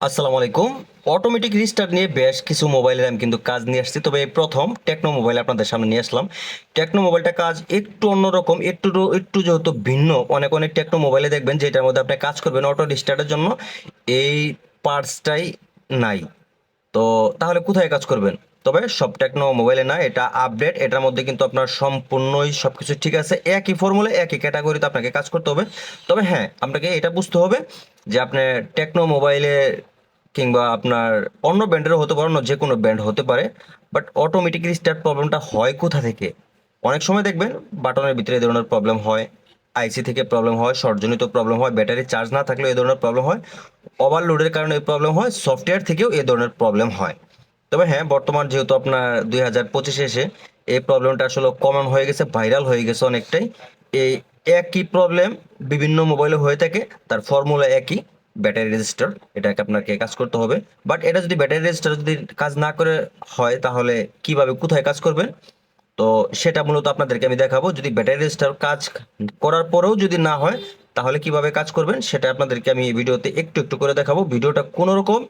আসসালামু আলাইকুম। Automatic restart নিয়ে বেশ কিছু মোবাইলের আমি কিন্তু কাজ নিয়ে আসছি। তবে এই প্রথম টেকনো মোবাইল আপনাদের সামনে নিয়ে আসলাম। টেকনো মোবাইলটা কাজ একটু অন্যরকম, একটু একটু যেহেতু ভিন্ন, অনেক অনেক টেকনো মোবাইলে দেখবেন যেটার মধ্যে আপনি কাজ করবেন অটো রিস্টার্টের জন্য। এই পার্টসটাই নাই। তো তাহলে কোথায় কাজ করবেন? তবে সব টেকনো মোবাইলে না, এটা আপডেট এটার মধ্যে কিন্তু আপনার সম্পূর্ণই সব কিছু ঠিক আছে। একই ফর্মুলা একই ক্যাটাগরিতে আপনাকে কাজ করতে হবে। তবে হ্যাঁ আপনাকে এটা বুঝতে হবে যে আপনি টেকনো মোবাইলে কিংবা আপনার অন্য ব্র্যান্ডেরও হতে পারে, অন্য যে কোনো ব্র্যান্ড হতে পারে বাট অটোমেটিক রিস্টার্ট প্রবলেমটা হয় কোথা থেকে? অনেক সময় দেখবেন বাটনের ভিতরে এই ধরনের প্রবলেম হয় আইসি থেকে প্রবলেম হয় শর্টজনিত প্রবলেম হয়, ব্যাটারি চার্জ না থাকলেও এই ধরনের প্রবলেম হয় ওভারলোডের কারণে এই প্রবলেম হয় সফটওয়্যার থেকেও এই ধরনের প্রবলেম হয়। তবে হ্যাঁ বর্তমান যেহেতু আপনার দুই হাজার পঁচিশে এসে এই প্রবলেমটা আসলে কমন হয়ে গেছে ভাইরাল হয়ে গেছে অনেকটাই। এই একই প্রবলেম বিভিন্ন মোবাইলে হয়ে থাকে, তার ফর্মুলা একই ব্যাটারি রেজিস্টার এটাকে আপনাকে কাজ করতে হবে। বাট এটা যদি ব্যাটারি রেজিস্টার যদি কাজ না করে হয়, তাহলে কীভাবে, কোথায় কাজ করবেন? তো সেটা মূলত আপনাদেরকে আমি দেখাবো। যদি ব্যাটারি রেজিস্টার কাজ করার পরেও যদি না হয়, তাহলে কীভাবে কাজ করবেন, সেটা আপনাদেরকে আমি এই ভিডিওতে একটু একটু করে দেখাবো। ভিডিওটা কোনো রকম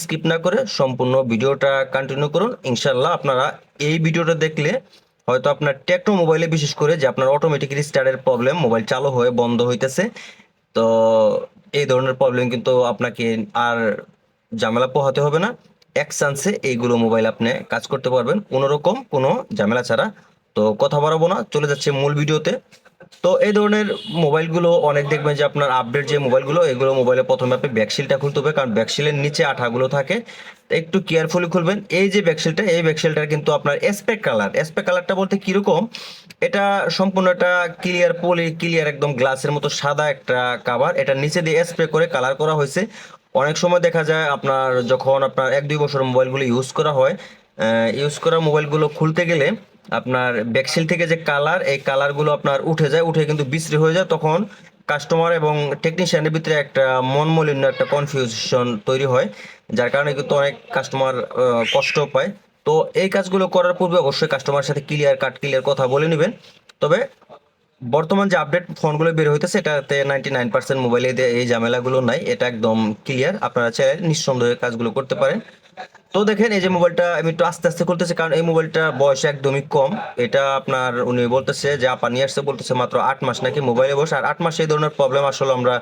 স্কিপ না করে সম্পূর্ণ ভিডিওটা কন্টিনিউ করুন। ইনশাল্লাহ আপনারা এই ভিডিওটা দেখলে হয়তো আপনার টেকনো মোবাইলে বিশেষ করে যে আপনার অটোমেটিক রিস্টার্টের প্রবলেম মোবাইল চালু হয়ে বন্ধ হইতেছে। তো এই ধরনের প্রবলেম কিন্তু আপনাকে আর ঝামেলা পোহাতে হবে না। এক চান্সে এইগুলো মোবাইল আপনি কাজ করতে পারবেন। কোনো রকম কোনো ঝামেলা ছাড়া। তো কথা বাড়াবো না। চলে যাচ্ছে মূল ভিডিওতে। তো এই ধরনের মোবাইলগুলো অনেক দেখবেন যে আপনার আপডেট যে মোবাইলগুলো, এগুলো মোবাইলে প্রথমে আপনি ব্যাকশিলটা খুলতে হবে, কারণ ব্যাকশিলের নিচে আঠাগুলো থাকে। একটু কেয়ারফুলি খুলবেন। এই যে ব্যাকশিলটা এই ব্যাকশিলটা কিন্তু আপনার এসপেক কালার এসপেক কালারটা বলতে কীরকম? এটা সম্পূর্ণ একটা ক্লিয়ার পলি ক্লিয়ার একদম গ্লাসের মতো সাদা একটা কাভার এটা নিচে দিয়ে স্প্রে করে কালার করা হয়েছে। অনেক সময় দেখা যায় আপনার, যখন আপনার এক দুই বছর মোবাইলগুলো ইউজ করা হয় ইউজ করা মোবাইলগুলো খুলতে গেলে আপনার ব্যাকসিল থেকে যে কালার এই কালারগুলো আপনার উঠে যায়, উঠে কিন্তু বিশ্রী হয়ে যায়। তখন কাস্টমার এবং টেকনিশিয়ানের ভিতরে একটা মন মলিন্য একটা কনফিউশন তৈরি হয়, যার কারণে কিন্তু অনেক কাস্টমার কষ্ট পায়। তো এই কাজগুলো করার পূর্বে অবশ্যই কাস্টমার সাথে ক্লিয়ার কাট ক্লিয়ার কথা বলে নেবেন। তবে বর্তমান যে আপডেট ফোনগুলো বের হইতেছে, এটাতে নাইনটি নাইন পার্সেন্ট মোবাইলে এই ঝামেলাগুলো নাই, এটা একদম ক্লিয়ার আপনারা চাইলে নিঃসন্দেহে কাজগুলো করতে পারেন। তো দেখেন, এই যে মোবাইলটা আমি একটু আস্তে আস্তে করতেছি কারণ এই মোবাইলটা বয়স একদমই কম। এটা আপনার উনি বলতেছে যে, আপা নিয়ে আসছে, বলতেছে মাত্র আট মাস নাকি মোবাইলে বসে। আর আট মাসে এই ধরনের প্রবলেম আসলে আমরা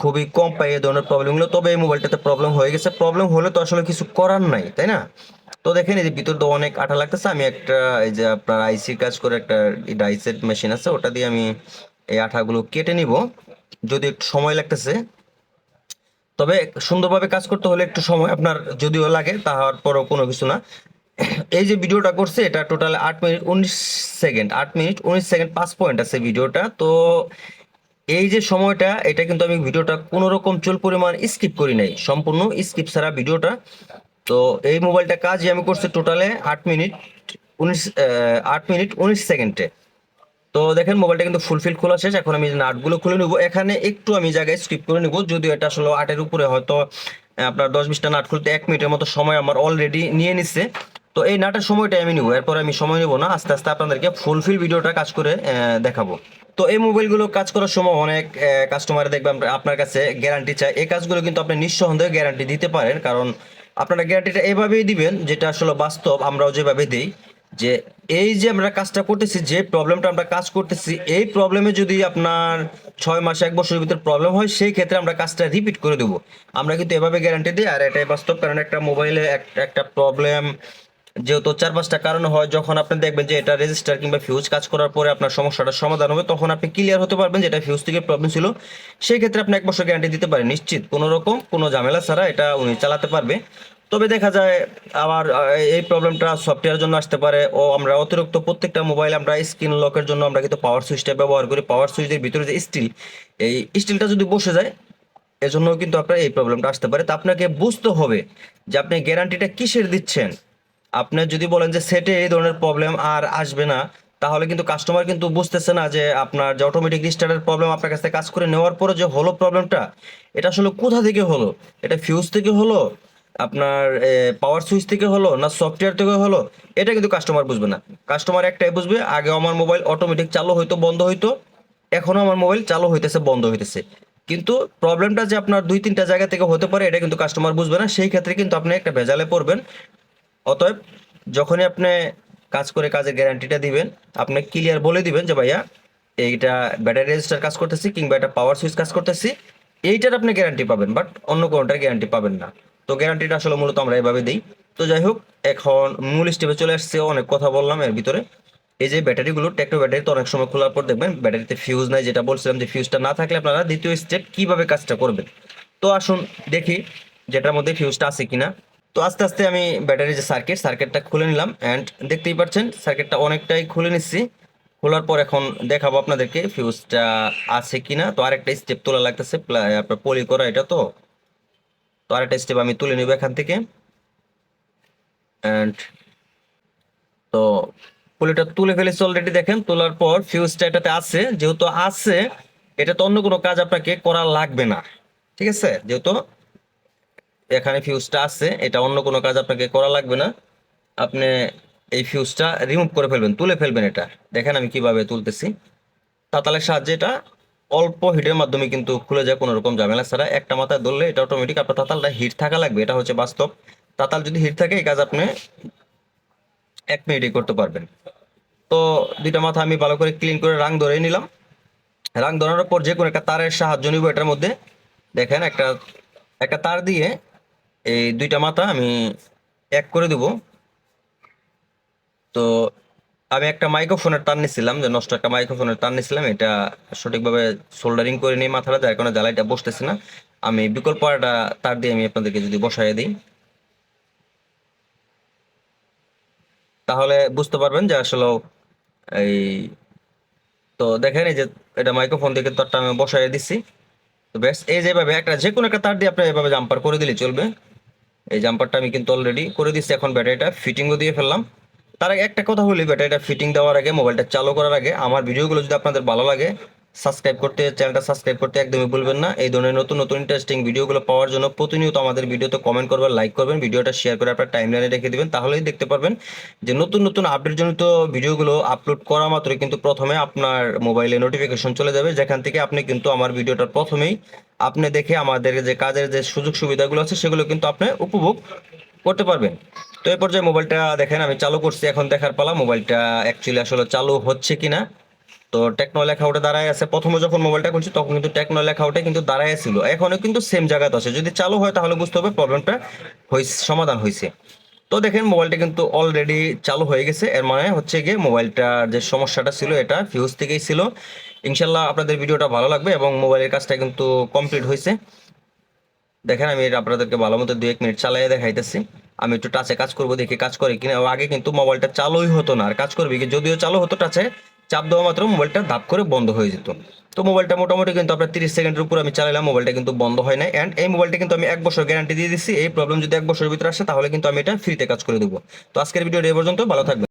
খুবই কম পাই, এই ধরনের প্রবলেমগুলো তবে এই মোবাইলটাতে প্রবলেম হয়ে গেছে। প্রবলেম হলে তো আসলে কিছু করার নাই, তাই না? তো দেখেন, এই যে ভিতর তো অনেক আঠা লাগতেছে। আমি একটা, এই যে আপনার আইসির কাজ করে একটা ডাইসেট মেশিন আছে, ওটা দিয়ে আমি এই আঠাগুলো কেটে নিব। যদি একটু সময় লাগতেছে তবে সুন্দরভাবে কাজ করতে হলে একটু সময় আপনার যদিও লাগে তাহার পরও কোনো কিছু না। এই যে ভিডিওটা করছে, এটা টোটাল আট মিনিট উনিশ সেকেন্ড, আট মিনিট উনিশ সেকেন্ড পাঁচ পয়েন্ট আছে ভিডিওটা। তো এই যে সময়টা, এটা কিন্তু আমি ভিডিওটা কোনো রকম চুল পরিমাণ স্কিপ করি নাই, সম্পূর্ণ স্কিপ ছাড়া ভিডিওটা। তো এই মোবাইলটা কাজই আমি করছি টোটালে আট মিনিট উনিশ আট মিনিট উনিশ সেকেন্ডে। তো দেখেন মোবাইলটা কিন্তু ফুলফিল খোলা শেষ। এখন আমি নাটগুলো খুলে নিব, এখানে একটু আমি জায়গায় স্কিপ করে নিব। যদিও এটা আসলে আটের উপরে, হয়তো আপনার দশ বিশটা নাট খুলতে এক মিনিটের মতো সময় আমার অলরেডি নিয়ে নিচ্ছে তো এই নাটের সময়টা আমি নিব, এরপর আমি সময় নিব না। আস্তে আস্তে আপনাদেরকে ফুলফিল ভিডিওটা কাজ করে দেখাবো। তো এই মোবাইলগুলো কাজ করার সময় অনেক কাস্টমার দেখবেন আপনার কাছে গ্যারান্টি চায় এই কাজগুলো কিন্তু আপনি নিঃসন্দেহে গ্যারান্টি দিতে পারেন। কারণ আপনারা গ্যারান্টিটা এভাবেই দিবেন, যেটা আসলে বাস্তব, আমরাও যেভাবে দিই, যে এই যে আমরা কাজটা করতেছি, যে প্রবলেমটা আমরা কাজ করতেছি, এই প্রবলেমে যদি আপনার ছয় মাস, এক বছরের ভিতরে প্রবলেম হয়, সেই ক্ষেত্রে আমরা কাজটা রিপিট করে দেবো। আমরা কিন্তু এভাবে গ্যারান্টি দিই, আর এটাই বাস্তব কারণ একটা মোবাইলে একটা প্রবলেম যেহেতু চার পাঁচটা কারণ হয়, যখন আপনি দেখবেন যে এটা রেজিস্টার কিংবা ফিউজ কাজ করার পরে আপনার সমস্যাটার সমাধান হবে, তখন আপনি ক্লিয়ার হতে পারবেন যে এটা ফিউজ থেকে প্রবলেম ছিল। সেই ক্ষেত্রে আপনি এক বছর গ্যারান্টি দিতে পারেন, নিশ্চিত। কোনো রকম কোনো ঝামেলা ছাড়া এটা উনি চালাতে পারবে। তবে দেখা যায় আবার এই প্রবলেমটা সফটওয়্যার জন্য আসতে পারে ও আমরা অতিরিক্ত প্রত্যেকটা মোবাইল আমরা স্ক্রিন লকের জন্য আমরা কিন্তু পাওয়ার সুইচটা ব্যবহার করি। পাওয়ার সুইচের ভিতরে যে স্টিল এই স্টিলটা যদি বসে যায় এজন্য কিন্তু আপনার এই প্রবলেমটা আসতে পারে। তা আপনাকে বুঝতে হবে যে আপনি গ্যারান্টিটা কিসের দিচ্ছেন? আপনি যদি বলেন যে সেটে এই ধরনের প্রবলেম আর আসবে না, তাহলে কিন্তু কাস্টমার কিন্তু বুঝতেছে না যে আপনার যে অটোমেটিক রিস্টার্টের প্রবলেম আপনার কাছে কাজ করে নেওয়ার পরে যে হলো প্রবলেমটা এটা আসলে কোথা থেকে হলো? এটা ফিউজ থেকে হলো? আপনার পাওয়ার সুইচ থেকে হলো না সফটওয়্যার থেকে হলো, এটা কিন্তু কাস্টমার বুঝবে না। কাস্টমার একটাই বুঝবে, আগে আমার মোবাইল অটোমেটিক চালু হইতো, বন্ধ হইতো, এখনও আমার মোবাইল চালু হইতেছে, বন্ধ হইতেছে। কিন্তু প্রবলেমটা যে আপনার দুই তিনটা জায়গা থেকে হতে পারে, এটা কিন্তু কাস্টমার বুঝবে না, সেই ক্ষেত্রে কিন্তু আপনি একটা ভেজালে পড়বেন। অতএব যখনই আপনি কাজ করে কাজের গ্যারান্টিটা দিবেন, আপনি ক্লিয়ার বলে দিবেন যে, ভাইয়া, এইটা ব্যাটারি রেজিস্টার কাজ করতেছি, কিংবা এটা পাওয়ার সুইচ কাজ করতেছি। এইটার আপনি গ্যারান্টি পাবেন বাট অন্য কোনোটার গ্যারান্টি পাবেন না। তো গ্যারান্টিটা আসলে মূলত আমরা এভাবে দিই। তো যাই হোক, এখন মূল স্টেপে চলে আসছে, অনেক কথা বললাম এর ভিতরে। এই যে ব্যাটারিগুলো টেকনো ব্যাটারি তো অনেক সময় খোলার পর দেখবেন, ব্যাটারিতে ফিউজ নাই, যেটা বলছিলাম যে ফিউজটা না থাকলে আপনারা দ্বিতীয় স্টেপ কীভাবে কাজটা করবেন? তো আসুন দেখি যেটার মধ্যে ফিউজটা আছে কিনা। তো আস্তে আস্তে আমি ব্যাটারির যে সার্কিট সার্কিটটা খুলে নিলাম অ্যান্ড দেখতেই পাচ্ছেন সার্কিটটা অনেকটাই খুলে নিচ্ছি। খোলার পর এখন দেখাবো আপনাদেরকে ফিউজটা আছে কিনা। তো আরেকটা স্টেপ তোলা লাগতেছে আপনার পলি করা এটা তো। তো আরেকটা স্টেপ আমি তুলে নিব এখান থেকে। অ্যান্ড তো পলিটা তুলে ফেলেছি অলরেডি দেখেন, তোলার পর ফিউজটা এটাতে আছে। যেহেতু আছে, এটা তো অন্য কোনো কাজ আপনাকে করা লাগবে না। ঠিক আছে? যেহেতু এখানে ফিউজটা আছে, এটা অন্য কোনো কাজ আপনাকে করা লাগবে না। আপনি এই ফিউজটা রিমুভ করে ফেলবেন, তুলে ফেলবেন এটা। দেখেন আমি কীভাবে তুলতেছি। তাতালের সাহায্যে এটা অল্প হিটের মাধ্যমে কিন্তু খুলে যায় কোনো রকম ঝামেলা ছাড়া। একটা মাথায় ধরলে এটা অটোমেটিক আপনার তাতালটা হিট থাকা লাগবে, এটা হচ্ছে বাস্তব। তাতাল যদি হিট থাকে, এই কাজ আপনি এক মিনিটেই করতে পারবেন। তো দুইটা মাথা আমি ভালো করে ক্লিন করে রাং ধরে নিলাম। রাং ধরানোর পর যে কোনো একটা তারের সাহায্য নিব এটার মধ্যে। দেখেন একটা একটা তার দিয়ে এই দুইটা মাথা আমি এক করে দেব। তো আমি একটা মাইক্রোফোনের তার নিছিলাম, যে নষ্ট একটা মাইক্রোফোনের তার নিছিলাম, এটা সঠিকভাবে সোল্ডারিং করে নিয়ে মাথাটা যার কারণে জ্বালাইটা বসতেছে না। আমি বিকল্প একটা তার দিয়ে আমি আপনাদেরকে যদি বসাই দিই। তাহলে বুঝতে পারবেন যে আসলে এই তো দেখেন এই যে এটা মাইক্রোফোন থেকে তারটা আমি বসাই দিচ্ছি তো ব্যাস, এই যেভাবে একটা যে কোনো একটা তার দিয়ে আপনি এভাবে জাম্পার করে দিলে চলবে। এই জাম্পারটা আমি কিন্তু অলরেডি করে দিচ্ছি এখন ব্যাটারিটা ফিটিংও দিয়ে ফেললাম। তার আগে একটা কথা বলি ব্যাটারিটা ফিটিং দেওয়ার আগে মোবাইলটা চালু করার আগে, আমার ভিডিওগুলো যদি আপনাদের ভালো লাগে সাবস্ক্রাইব করতে চ্যানেলটা সাবস্ক্রাইব করতে একদমই ভুলবেন না। এই ধরনের নতুন নতুন ইন্টারেস্টিং ভিডিওগুলো পাওয়ার জন্য প্রতিনিয়ত আমাদের ভিডিওতে কমেন্ট করবেন লাইক করবেন, ভিডিওটা শেয়ার করে আপনার টাইমলাইনে রেখে দেবেন, তাহলেই দেখতে পারবেন যে নতুন নতুন আপডেটজনিত ভিডিওগুলো আপলোড করা মাত্রই কিন্তু প্রথমে আপনার মোবাইলে নোটিফিকেশন চলে যাবে, যেখান থেকে আপনি কিন্তু আমার ভিডিওটা প্রথমেই আপনি দেখে আমাদের যে কাজের যে সুযোগ সুবিধাগুলো আছে, সেগুলো কিন্তু আপনি উপভোগ করতে পারবেন। তো এই পর্যায়ে মোবাইলটা দেখেন, আমি চালু করছি, এখন দেখার পালা, মোবাইলটা অ্যাকচুয়ালি আসলে চালু হচ্ছে কিনা। তো টেকনো লেখা ওটা দাঁড়ায় আছে। প্রথমে যখন মোবাইলটা খুলছি, তখন কিন্তু টেকনো লেখা ওটা কিন্তু দাঁড়ায় ছিল। এখনও কিন্তু সেম জায়গাতে আছে। যদি চালু হয় তাহলে বুঝতে হবে প্রবলেমটা সমাধান হয়েছে তো দেখেন, মোবাইলটা কিন্তু অলরেডি চালু হয়ে গেছে। এর মানে হচ্ছে গিয়ে মোবাইলটার যে সমস্যাটা ছিল, এটা ফিউজ থেকেই ছিল। ইনশাল্লাহ আপনাদের ভিডিওটা ভালো লাগবে এবং মোবাইলের কাজটা কিন্তু কমপ্লিট হয়েছে দেখেন, আমি আপনাদেরকে ভালো মতো দু এক মিনিট চালিয়ে দেখাইতেছি। আমি একটু টাচে কাজ করব, দেখি কাজ করে কিনা। আগে কিন্তু মোবাইলটা চালুই হতো না, আর কাজ করবে কি? যদিও চালু হতো টাচে চাপ দেওয়া মাত্র মোবাইলটা ধাপ করে বন্ধ হয়ে যেত। তো মোবাইলটা মোটামুটি কিন্তু আপনার তিরিশ সেকেন্ডের উপর আমি চালালাম মোবাইলটা কিন্তু বন্ধ হয় না অ্যান্ড এই মোবাইলটা কিন্তু আমি এক বছর গ্যারান্টি দিয়ে দিচ্ছি এই প্রবলেম যদি এক বছরের ভিতরে আসে, তাহলে কিন্তু আমি এটা ফ্রিতে কাজ করে দেবো। তো আজকের ভিডিও এই পর্যন্ত, ভালো থাকবে